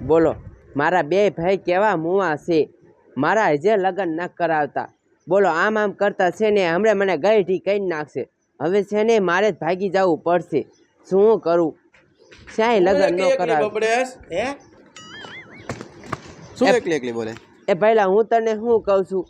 બોલો મારા બે ભાઈ કેવા મુવા છે? મારા હજે લગ્ન ન કરાવતા. બોલો આમ આમ કરતા છે ને હમણાં મને ગઈઢી કહી નાખશે? હવે છે ને મારે જ ભાગી જવું પડશે. શું કરું? ક્યાંય લગ્ન ન કરાવે. બોલે? એ પહેલા હું તને શું કહું છું?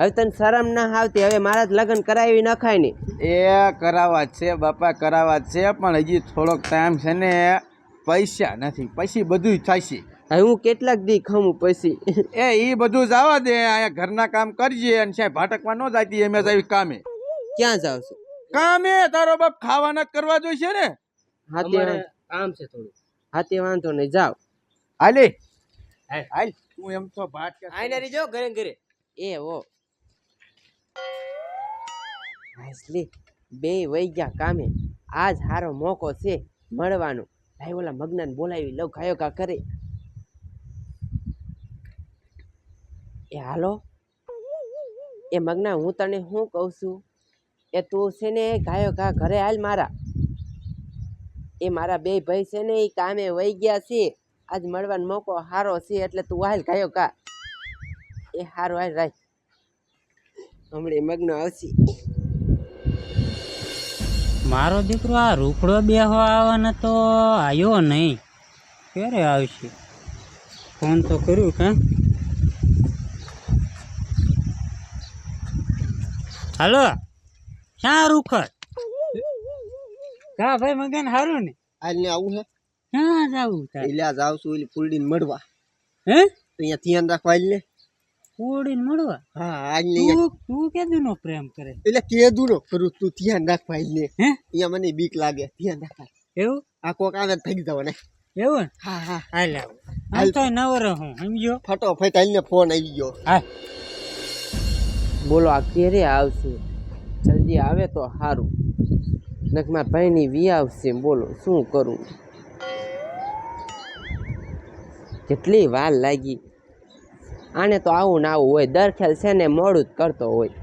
હવે તને શરમ ના આવતી હવે મારા જ લગ્ન કરાવી નખાય ને. એ કરાવવા છે બાપા કરાવવા છે પણ હજી થોડોક ટાઈમ છે ને પૈસા નથી. પછી બધું થશે હવે હું કેટલાક દી ખમું પછી. એ ઈ બધું જવા દે અહીંયા ઘરના કામ કરજે અને સાહેબ ભાટકવા ન જાતી એમ જ આવી કામે. ક્યાં જાવ છું? કામે તારો બાપ ખાવાના જ કરવા જોઈશે ને? હાથે કામ છે થોડું. હાથે વાંધો નહીં જાવ. હાલે. હાલ. હાલ તું એમ તો ભાટ આઈને રીજો ઘરે ઘરે. એ ઓ. હાસલી બે વઈ ગયા કામે. આજ હારો મોકો છે મળવાનો. ભાઈ ઓલા મગનાને બોલાવી લઉં ખાયો કા કરે. એ હાલો? એ મગના હું તને શું કહું છું? એ તું છે ને ગાયો કા ઘરે હાલ મારા. એ મારા બે ભાઈ છે ને એ કામે વહી ગયા છે. આજ મળવાનો મોકો હારો છે એટલે તું હાલ ગાયો કા એ હારો હાલ રાખ હમણે મગ્ન આવશે. મારો દીકરો આ રૂખડો બેહો આવવાનો તો આવ્યો નહીં. ક્યારે આવશે? ફોન તો કર્યું કાં? હાલો. ક્યાં રૂખડ કા ભાઈ મગન હારું ને? આજ ને આવું હે? ક્યાં જાવું એટલે જાવ છું એટલે ફૂલડીને મળવા. હે? અહીંયા ધ્યાન રાખવા હાલ ને. કોડીને મળવા? હા આજ ને. તું તું કેદું નો પ્રેમ કરે? એટલે કેદું નો કરું તું ધ્યાન રાખવા હાલ હે? અહીંયા મને બીક લાગે ધ્યાન રાખવા. એવું? આ કોક આવે થઈ જવા ને એવું હા હા. હાલ આવ. હાલ. તો નવરો હું સમજો ફટોફટ હાલ ને ફોન આવી ગયો. હાલ બોલો આ ક્યારે આવશે? જલ્દી આવે તો સારું નકમાં ભાઈની વી આવશે બોલો શું કરું? કેટલી વાર લાગી. આને તો આવું ના આવું હોય દર ખેલ છે ને મોડું જ કરતો હોય.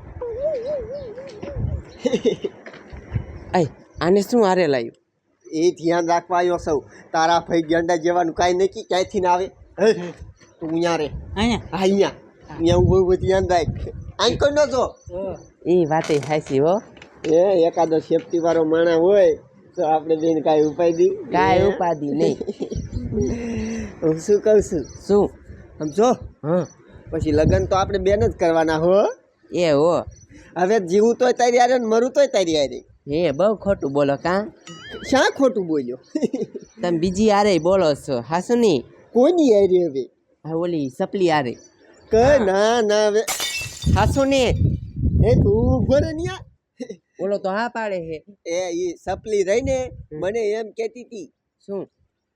આય આને શું હારે લાવ્યું એ ધ્યાન રાખવા આવ્યો સૌ. તારા ભાઈ ગેંડા જેવાનું કાંઈ નક્કી ક્યાંયથી ના આવે? તું અહીંયા રે. અહીંયા? હા અહીંયા. અહીંયા ઊભો ઊભો ધ્યાન રાખ. આઈ કોઈ ન જો. એ વાતે હાસી હો. એ એકાદો સેફટી વાળો માણા હોય તો આપણે બેન કાંઈ ઉપાય દી. કાંઈ ઉપાધી નહીં. હું શું કહું છું? શું? સમજો હા. પછી લગ્ન તો આપણે બેન જ કરવાના હો. એ હો. હવે જીવું તોય તારી આરે ને મરું તોય તારી આરે એ બહુ ખોટું બોલો કાં? શા ખોટું બોલ્યો? તમે બીજી આરે બોલો છો. હાસુ નહીં કોની આરે હવે? ઓલી સપલી આરે કે ના ના હવે હાસુ ને એ તું ઊભો રે ન્યા. બોલો તો હા પાડે હે. એ ઈ સપલી રહીને મને એમ કહેતી હતી શું?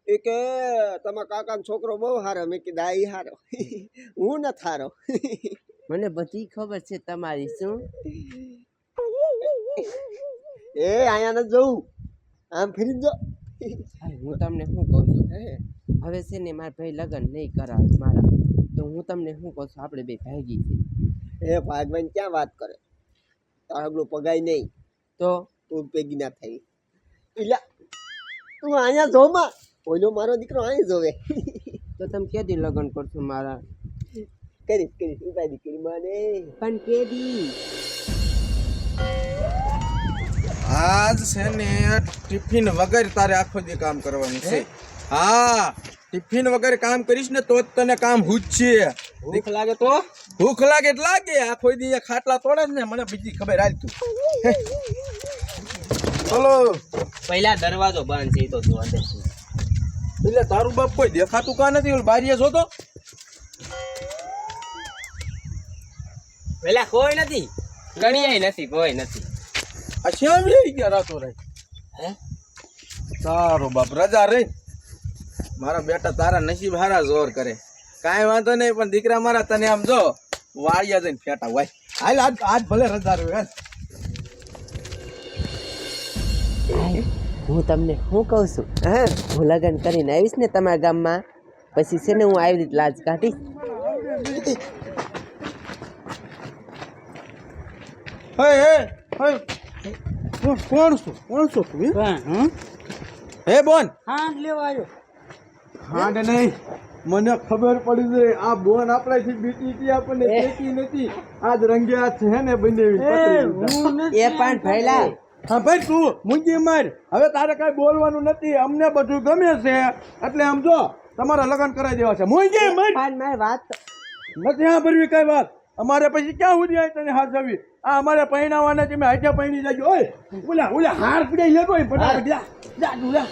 એ કે તમારા કાકાનો છોકરો બહુ સારો મેં કીધું આ ઈ હારો. હું ન થારો મને બધી ખબર છે તમારી શું? એ અહીંયા ન જવું આમ ફરી જો. હું તમને શું કહું છું? હવે છે ને મારા ભાઈ લગ્ન નહીં કરાવે મારા. તો હું તમને શું કહું છું? આપણે બે ભાગી છે એ ભાગવાન ક્યાં વાત કરે? તારગલું પગાય નહીં. તો? તું ભેગી ના થઈ એટલે તું અહીંયા જો માં. ઓલો મારો દીકરો અહીં જોવે. તો તમે કેદી લગ્ન કરશો મારા? કરીશ કરીશ ઉપાય દીકરી મને. પણ કેદી? આજ છે ને ટિફિન વગર તારે આખો દી કામ કરવાનું છે. હા ટિફિન વગર કામ કરીશ ને તો જ તને કામ હુજશે. ભૂખ લાગે તો? ભૂખ લાગે એટલે લાગે. આખો દી ખાટલા તોડે જ ને મને બીજી ખબર હાલ તું. ચલો પહેલા દરવાજો બંધ છે તો તું અંદર એટલે તારું બાપ કોઈ દેખાતું કા નથી? ઓલું બારીએ જોતો. પેલા કોઈ નથી. ગણિયાય નથી કોઈ નથી. આ શ્યામ રહી ગયા રાતો રહી હે? તારો બાપ રજા રહી. મારા બેટા તારા નસીબ હારા જોર કરે. કાંઈ વાંધો નહીં પણ દીકરા મારા તને આમ જો. વાળિયા જઈને ફેટા હોય હાલ આજ આજ ભલે રજા રહ્યો હું તમને શું કહું છું? હા હું લગ્ન કરીને આવીશ ને તમારા ગામમાં. પછી છે ને હું આવી રીતે લાજ કાઢીશ. કોણ કોણ છું? કોણ છું તું હે? બોન. હા લેવા આવ્યો. હા નહીં. મને ખબર પડી છે આ બોન આપણાથી બીતી હતી આપણને દેતી નથી. આજ રંગે હાથ છે ને બંને એ પણ ભૈલા હા ભાઈ તું મૂંગી માર. હવે તારે કઈ બોલવાનું નથી. અમને બધું ગમે છે. એટલે આમ જો તમારા લગ્ન કરાવી દેવા છે. મૂંગી માર. મારી વાત. નથી હા ભરવી કઈ વાત. અમારે પછી ક્યાં સુધી આવી તને હાથ જવી આ અમારે પહેણાવાના તમે મેં હાથે પહેણી જાય ઓય ઓલા ઓલા હાર પીડે લેતો હોય ફટાફટ જા જા તું જા.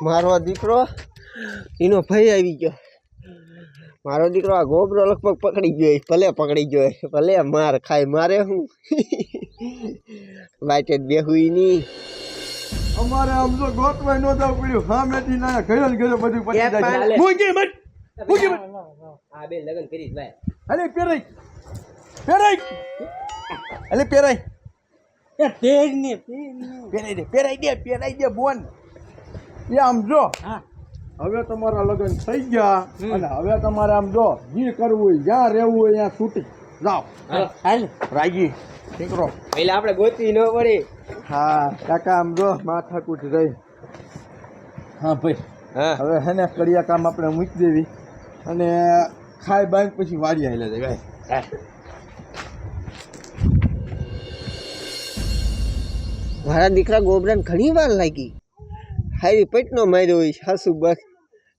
મારો દીકરો એનો ભાઈ આવી ગયો. મારો દીકરો આ ગોબરો લગભગ પકડી ગયો ભલે પકડી ગયો ભલે માર ખાય મારે હું? વાટે બેહું નહીં. અમારે આમ તો ગોતવાય નો જવું પડ્યું. હા મેથી ના ઘરે ઘરે બધું પતી જાય મૂકી મત મૂકી મત. આ બે લગન કરી ભાઈ. અરે પેરાઈ પેરાઈ અરે પેરાઈ એ તેજ ને તેજ ને. પેરાઈ દે પેરાઈ દે પેરાઈ દે બોન. એ આમ જો. હા. હવે તમારા લગ્ન થઈ ગયા અને હવે તમારે આમ જો જે કરવું હોય જ્યાં રહેવું હોય ત્યાં છૂટી જાઓ. હાલ રાગી દીકરો એટલે આપણે ગોતી ન પડી હા કાકા આમ જો માથાકૂટ રહી. હા ભાઈ. હા. હવે હે ને કડિયા કામ આપણે મૂકી દેવી. અને ખાઈ બાઈ પછી વાડી આવેલા છે ભાઈ મારા દીકરા ગોબરાને ઘણી વાર લાગી. હારી પેટનો માર્યો હોય સાસુ બસ.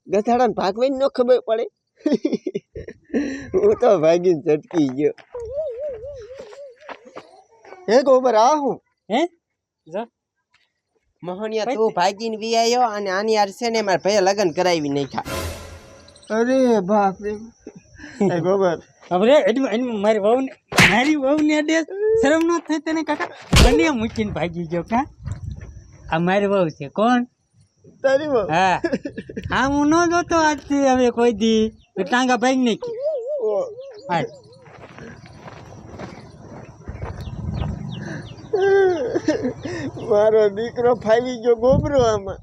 ગધાડાને ભાગવાની ન ખબર પડે. હું તો ભાગીને ઝટકી ગયો. હે ગોબર આ હું? હે? જા. મોહનિયા તું ભાગીને વી આવ્યો અને આની યાર છે ને મારા ભાઈ લગ્ન કરાવી નાખ્યા. અરે બાપ રે ગોબર. હવે એટલું એની મારી વહુને મારી વહુને અડે શરમ ન થાય તને કાકા? મને મૂકીને ભાગી ગયો કા? આ મારી વહુ છે. કોણ? હા. હા હું ન જોતો આજથી હવે કોઈ દી. ટાંગા ભાઈ ને મારો દીકરો ફાવી ગયો ગોબરો આમાં.